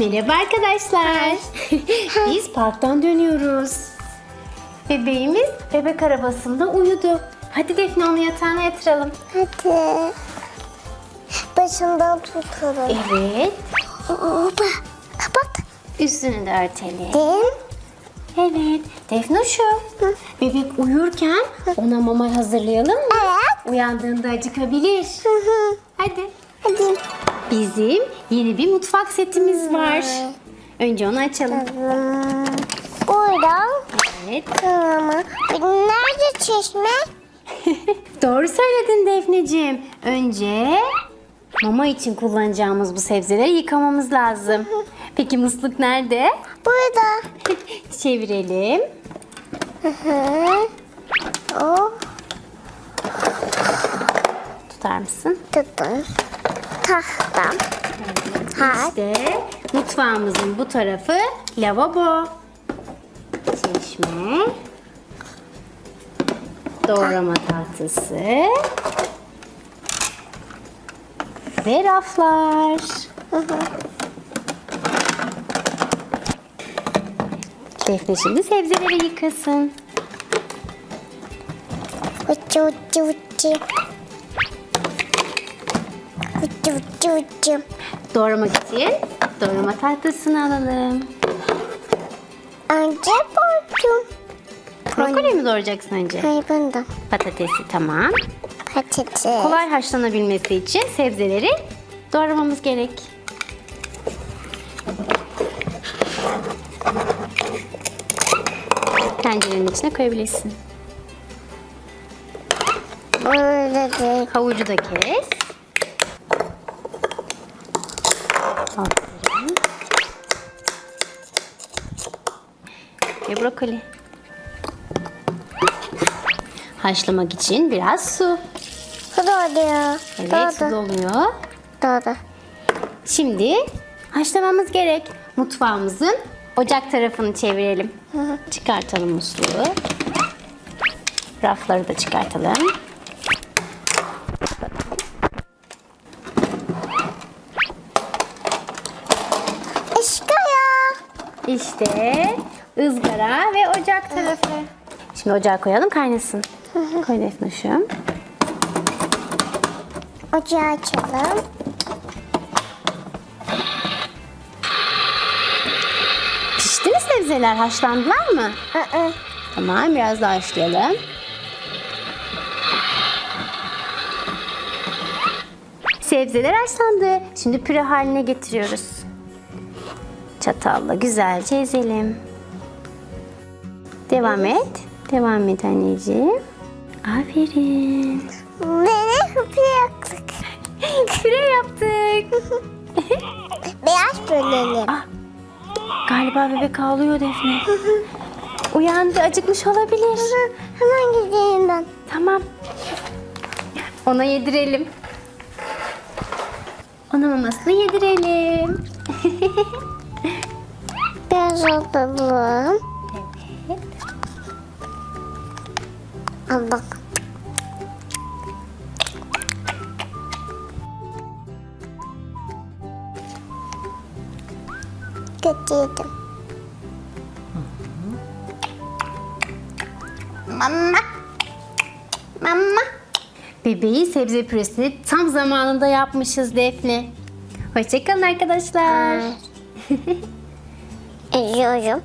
Merhaba arkadaşlar. Biz parktan dönüyoruz. Bebeğimiz bebek arabasında uyudu. Hadi Defne onu yatağına yatıralım. Hadi. Başından tutalım. Evet. Hoppa. Kapat. Üstünü de örtelim. Değil. Evet. Defne şu. Bebek uyurken ona mama hazırlayalım mı? Evet. Uyandığında acıkabilir. Hı hı. Hadi. Hadi. Bizim yeni bir mutfak setimiz var. Önce onu açalım. Hmm. Buradan. Evet. Tamam. Nerede çeşme? Doğru söyledin Defneciğim. Önce mama için kullanacağımız bu sebzeleri yıkamamız lazım. Peki musluk nerede? Burada. Çevirelim. Hı hı. Oh. Tutar mısın? Tutun. Tahtam. Ha. İşte mutfağımızın bu tarafı lavabo. Çeşme. Doğrama tahtası. Ve raflar. Defne şimdi sebzeleri yıkasın. Uçu uçu uçu. Doğramak için doğrama tahtasını alalım. Önce buldum. Brokoli mi doğrayacaksın önce? Hayır bundan. Patatesi tamam. Patates. Kolay haşlanabilmesi için sebzeleri doğramamız gerek. Tencerenin içine koyabilirsin. Böyle değil. Havucu da kes. Aferin. Ve brokoli. Haşlamak için biraz su. Su oluyor. Evet su doluyor. Doğdu. Şimdi haşlamamız gerek. Mutfağımızın ocak tarafını çevirelim. Çıkartalım musluğu. Rafları da çıkartalım. İşte ızgara ve ocak tarafı. Şimdi ocağa koyalım kaynasın. Koy Defnoş'um. Ocağı açalım. Pişti mi sebzeler? Haşlandılar mı? Aa, Tamam biraz daha haşlayalım. Sebzeler haşlandı. Şimdi püre haline getiriyoruz. Çatalla güzelce ezelim. Devam et. Devam et anneciğim. Aferin. Beni hıpı yaktık. Püre yaptık. Beyaz bölelim. Ah, galiba bebek ağlıyor Defne. Uyandı, acıkmış olabilir. Hemen gideyim ben. Tamam. Ona yedirelim. Ona mamasını yedirelim. Biraz alalım. Evet. Al bak. Mama. Mama. Bebeği sebze püresini tam zamanında yapmışız Defne. Hoşçakalın arkadaşlar. Eziyorum.